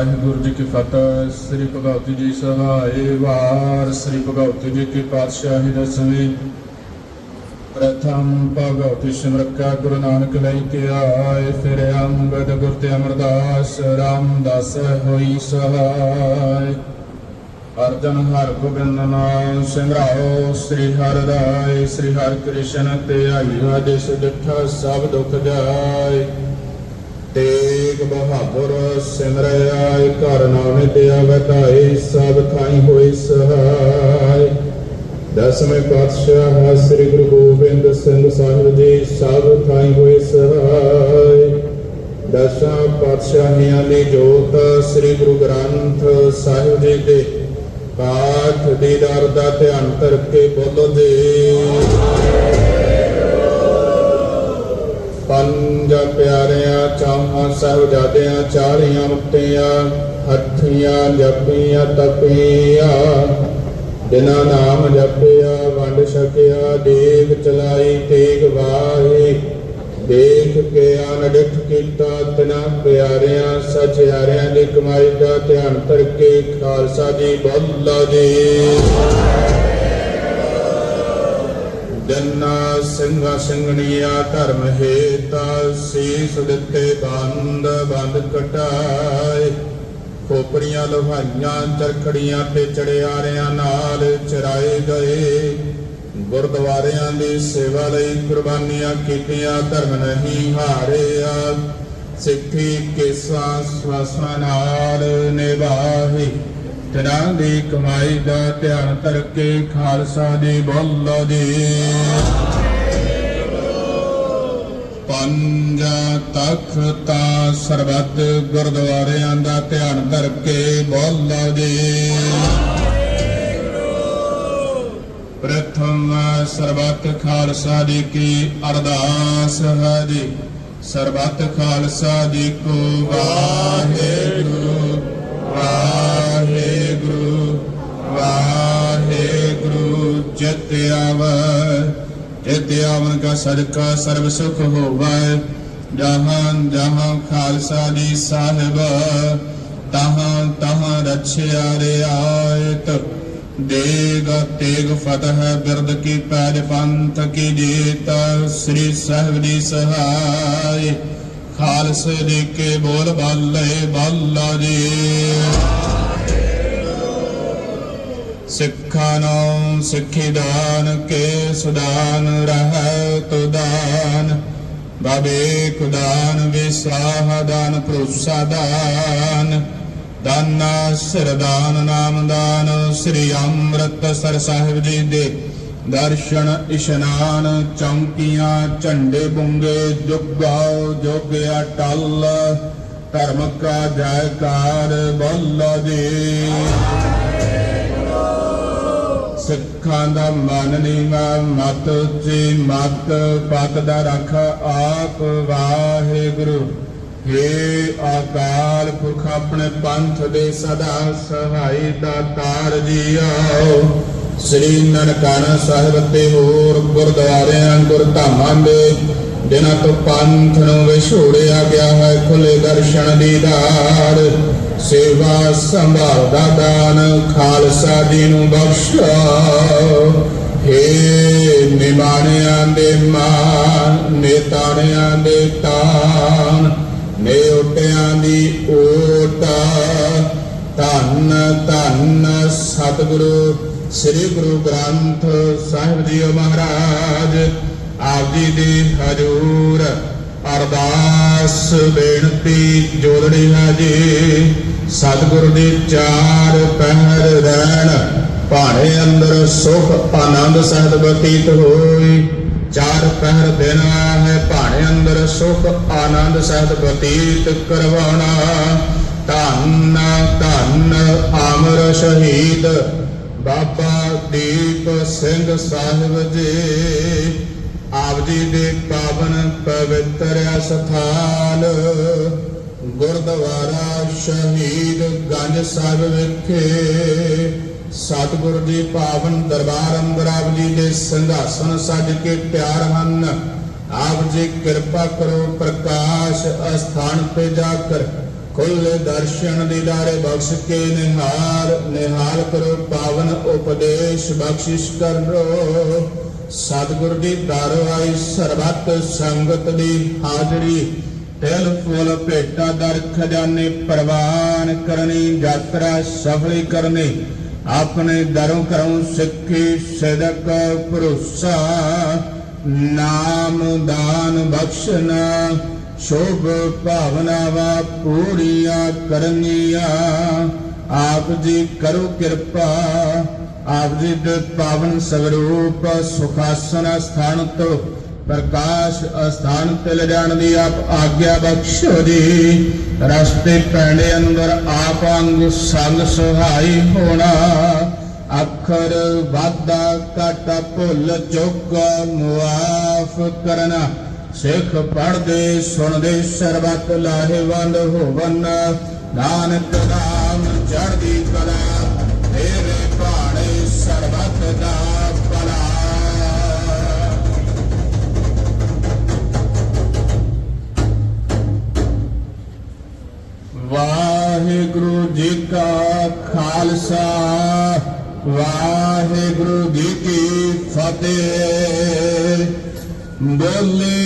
ਇੱਕ ਓੰਕਾਰ ਵਾਹਿਗੁਰੂ ਜੀ ਕੀ ਫਤਿਹ, ਸ੍ਰੀ ਭਗਵਤੀ ਜੀ ਸਹਾਏ ਵਾਰ, ਸ੍ਰੀ ਭਗਵਤੀ ਜੀ ਕੀ ਪਾਤਸ਼ਾਹੀ ਦਸਵੀਂ। ਪ੍ਰਥਮ ਭਗਵਤੀ ਸਿਮਰਕਾ ਗੁਰੂ ਨਾਨਕ ਲਈ ਕੇ ਆਏ ਫਿਰ ਅੰਗਦ ਗੁਰ ਤੇ ਅਮਰਦਾਸ, ਰਾਮਦਾਸ ਹੋਈ ਸਹਾਇ ਅਰਜਨ ਹਰ ਗੋਬਿੰਦ ਨਾਮ ਸਿਮਰਾਓ ਸ੍ਰੀ ਹਰਿ ਰਾਏ, ਸ੍ਰੀ ਹਰਿ ਕ੍ਰਿਸ਼ਨ ਤੇ ਆਈ ਜਿਸ ਡਿਠਾ ਸਭ ਦੁਖ ਜਾਏ। ਤੇ ਤੇਗ ਬਹਾਦਰ ਸਿਮਰਿ ਆਏ ਘਰ ਨਾਮੇ ਤੇ ਆਵਤਾਈ ਸਭ ਥਾਈ ਹੋਈ ਸਹਾਇ। ਦਸਵੇਂ ਪਾਤਸ਼ਾਹ ਸ੍ਰੀ ਗੁਰੂ ਗੋਬਿੰਦ ਸਿੰਘ ਸਾਹਿਬ ਜੀ, ਸਭ ਥਾਈ ਹੋਏ ਸਹਾਇ। ਦਸਾਂ ਪਾਤਸ਼ਾਹੀਆਂ ਦੀ ਜੋਤ ਸ੍ਰੀ ਗੁਰੂ ਗ੍ਰੰਥ ਸਾਹਿਬ ਜੀ ਦੇ ਪਾਠ ਦੀਦਾਰ ਦਾ ਧਿਆਨ ਕਰਕੇ ਬੋਲੋ ਜੀ। ਪੰਜ ਪਿਆਰਿਆਂ, ਚਾਹਾਂ ਸਾਹਿਬਜ਼ਾਦਿਆਂ ਚਾਲੀਆਂ ਮੁਕਤੀਆਂ, ਹੱਥੀਆਂ ਜਪੀਆਂ, ਤਪੀਆਂ। ਬਿਨਾ ਨਾਮ ਜਪਿਆ, ਵੰਡ ਛਕਿਆ ਦੇਖ ਚਲਾਈ, ਤੇਗ ਵਾਹੀ। ਦੇਖ ਕੇ ਅਨਡਿਠ ਕੀਤਾ ਤਨਾ ਪਿਆਰਿਆਂ ਸਚਿਆਰਿਆਂ ਦੀ ਕਮਾਈ ਦਾ ਧਿਆਨ ਕਰਕੇ ਖਾਲਸਾ ਜੀ ਬੋਲਾ ਜੀ। ਜੰਨਾ ਸਿੰਘਾ ਸਿੰਘਣੀਆਂ ਧਰਮ ਹੇਤਾ ਸੀਸ ਦਿੱਤੇ ਬੰਦ ਬੰਦ ਕਟਾਏ। ਖੋਪਰੀਆਂ ਲੋਹਾਈਆਂ, ਚਰਖੜੀਆਂ ਤੇ ਚੜਿਆਰਿਆਂ ਨਾਲ ਚਰਾਏ ਗਏ। ਗੁਰਦੁਆਰਿਆਂ ਦੀ ਸੇਵਾ ਲਈ ਕੁਰਬਾਨੀਆਂ ਕੀਤੀਆਂ, ਧਰਮ ਨਹੀਂ ਹਾਰਿਆ। ਸਿੱਖੀ ਕੇਸਾਂ ਸਵਾਸਾਂ ਨਾਲ ਨਿਭਾਹੀ। ਤਨਾਂ ਦੀ ਕਮਾਈ ਦਾ ਧਿਆਨ ਕਰਕੇ ਖਾਲਸਾ ਦੀ ਬੋਲੋ ਜੀ। ਪੰਜਾ ਤਖਤਾ ਸਰਬੱਤ ਗੁਰਦੁਆਰਿਆਂ ਦਾ ਧਿਆਨ ਕਰਕੇ ਬੋਲੋ ਜੀ। ਪ੍ਰਥਮ ਸਰਬੱਤ ਖਾਲਸਾ ਦੀ ਕੀ ਅਰਦਾਸ ਹੈ ਜੀ। ਸਰਬੱਤ ਖਾਲਸਾ ਦੀ ਕੋ ਵਾਹਿਗੁਰੂ। ਵਾਹਿਗੁਰੂ ਵਾਹਿਗੁਰੂ ਚਿਤ ਆਵੈ ਚਿਤ ਆਵਨ ਕਾ ਸਦਕਾ ਸਰਬ ਸੁਖ ਹੋਵੈ ਜਹਾਂ ਜਹਾਂ ਖਾਲਸਾ ਜੀ ਸਾਹਿਬ, ਤਹਾਂ ਤਹਾਂ ਰਛਿਆ ਰਿਆਇਤ ਦੇਗ ਤੇਗ ਫਤਹ ਬਿਰਦ ਕੀ ਪੈਜ ਪੰਥ ਕੀ ਜੀਤ, ਸ੍ਰੀ ਸਾਹਿਬ ਦੀ ਸਹਾਈ। ਖਾਲਸ ਜੀ ਕੇ ਬੋਲ ਬਾਲੇ ਬਾਲਾ ਜੀ। ਸਿੱਖਾਂ ਨੂੰ ਸਿੱਖੀ ਦਾਨ ਕੇ ਸੁਦਾਨ ਰਹਿ ਤੁਦਾਨ ਬਾਬੇ ਕੁਦਾਨ ਵਿਸਾਹ ਦਾਨ, ਭਰੋਸਾ ਦਾਨ। ਦਾਨਾ ਸਰਦਾਨ ਨਾਮਦਾਨ ਸ੍ਰੀ ਅੰਮ੍ਰਿਤਸਰ ਸਾਹਿਬ ਜੀ ਦੇ ਦਰਸ਼ਨ ਇਸ਼ਨਾਨ ਚੌਂਕੀਆਂ, ਝੰਡੇ ਬੁੰਗੇ ਜੁਗਾਓ ਜੋਗਿਆ ਟਲ ਧਰਮ ਕਾ ਜੈਕਾਰ ਬੋਲੋ ਜੀ ਸਿੱਖਾਂ ਦਾ ਮਨ ਨੀਵਾ ਮਤ, ਜੀ ਮਤ ਪਤ ਦਾ ਰੱਖ ਆਪ ਵਾਹਿਗੁਰੂ। ਹੇ ਅਕਾਲ ਪੁਰਖ, ਆਪਣੇ ਪੰਥ ਦੇ ਸਦਾ ਸਹਾਈ ਦਾ ਤਾਰ ਜੀ ਆਓ ਸ੍ਰੀ ਨਨਕਾਣਾ ਸਾਹਿਬ ਤੇ ਹੋਰ ਗੁਰਦੁਆਰਿਆਂ ਗੁਰਧਾਮਾਂ ਦੇ ਜਿਨ੍ਹਾਂ ਤੋਂ ਪੰਥ ਨੂੰ ਵਿਛੋੜਿਆ ਗਿਆ ਹੈ ਖੁੱਲੇ ਦਰਸ਼ਨ ਦੀਦਾਰ ਸੇਵਾ ਸੰਭਾਲ ਦਾ ਦਾਨ, ਖਾਲਸਾ ਜੀ ਨੂੰ ਬਖਸ਼ੋ ਹੇ ਨਿਮਾਣਿਆਂ ਦੇ ਮਾਨ ਨੇਤਾਣਿਆਂ ਦੇ ਤਾਨ ਨੇ ਓਟਿਆਂ ਦੀ ਓਟ, ਧੰਨ ਧੰਨ ਸਤਿਗੁਰੂ ਸ੍ਰੀ ਗੁਰੂ ਗ੍ਰੰਥ ਸਾਹਿਬ ਜੀ ਮਹਾਰਾਜ ਆਪ ਜੀ ਦੇ ਹਜੂਰ ਅਰਦਾਸ ਬੇਨਤੀ ਜੋਦੜੀ ਹੈ ਜੀ। ਸਤਿਗੁਰ ਦੇ ਚਾਰ ਪਹਿਰ ਰਹਿਣ, ਭਾਣੇ ਅੰਦਰ ਸੁਖ ਆਨੰਦ ਸਹਿਤ ਬਤੀਤ ਹੋਈ। ਚਾਰ ਪਹਿਰ ਦੇਣਾ ਹੈ, ਭਾਣੇ ਅੰਦਰ ਸੁਖ ਆਨੰਦ ਸਹਿਤ ਬਤੀਤ ਕਰਵਾਉਣਾ। ਧੰਨ ਧੰਨ, ਅਮਰ ਸ਼ਹੀਦ ਬਾਬਾ ਦੀਪ ਸਿੰਘ ਸਾਹਿਬ ਜੀ, ਆਪ ਜੀ ਦੇ ਪਾਵਨ ਪਵਿੱਤਰ ਸਥਾਨ ਗੁਰਦੁਆਰਾ ਸ਼ਹੀਦ ਗੰਜ ਸਾਹਿਬ ਵਿਖੇ ਸਤਿਗੁਰ ਦੀ ਪਾਵਨ ਦਰਬਾਰ ਅੰਦਰ ਆਪ ਜੀ ਦੇ ਸੰਘਾਸਨ ਸੱਜ ਕੇ ਪਿਆਰ ਹਨ। ਆਪ ਜੀ ਕਿਰਪਾ ਕਰੋ ਪ੍ਰਕਾਸ਼ ਅਸਥਾਨ ਤੇ ਜਾ ਕਰ ਖੁੱਲੇ ਦਰਸ਼ਨ ਦੀਦਾਰੇ ਬਖਸ਼ ਕੇ ਨਿਹਾਲ ਨਿਹਾਲ ਕਰੋ ਪਾਵਨ ਉਪਦੇਸ਼, ਬਖਸ਼ਿਸ਼ ਕਰੋ। ਸਤਿਗੁਰ ਦੀ ਦਰ ਆਈ ਸਰਬੱਤ ਸੰਗਤ ਦੀ ਹਾਜ਼ਰੀ। ਤਿਲ ਫੁੱਲ ਭੇਟਾ ਦਰ ਖਜ਼ਾਨੇ ਪ੍ਰਵਾਨ ਕਰਨੀ, ਯਾਤਰਾ ਸਫਲੀ ਕਰਨੀ। ਆਪਣੇ ਦਰੋਂ ਕਰਉ ਸਿੱਖੀ ਸਦਕ ਭਰੋਸਾ। ਨਾਮ ਦਾਨ ਬਖਸ਼ਨਾ। ਸ਼ੋਭ ਭਾਵਨਾਵਾ ਪੂਰੀਆਂ ਕਰਨੀਆਂ। ਆਪ ਜੀ ਕਰੋ ਕਿਰਪਾ, ਆਪ ਜੀ ਦੇ ਪਾਵਨ ਸਵਰੂਪ ਸੁਖਾਸਨ ਸਥਾਨ ਤੋਂ ਪ੍ਰਕਾਸ਼ ਅਸਥਾਨ ਤੇ ਲਿਜਾਣ ਦੀ ਆਪ ਆਗਿਆ ਬਖਸ਼ੋ ਜੀ। ਰਸਤੇ ਪੈਣੇ ਅੰਦਰ ਆਪ ਅੰਗ ਸੰਗ ਸੁਹਾਈ ਹੋਣਾ। ਅੱਖਰ ਵਾਦਾ ਘਾਟਾ ਭੁੱਲ ਚੁੱਕ ਮੁਆਫ ਕਰਨਾ। ਸਿੱਖ ਪੜਦੇ ਸੁਣਦੇ, ਸਰਬਤ ਲਾਹੇਵੰਦ ਹੋਵਨ। ਨਾਨਕ ਨਾਮ ਚੜ੍ਹਦੀ ਕਲਾ, ਤੇਰੇ ਭਾਣੇ ਸਰਬਤ ਦਾ ਭਲਾ। ਵਾਹਿਗੁਰੂ ਜੀ ਕਾ ਖਾਲਸਾ, ਵਾਹਿਗੁਰੂ ਜੀ ਕੀ ਫਤਿਹ। ਬੋਲੇ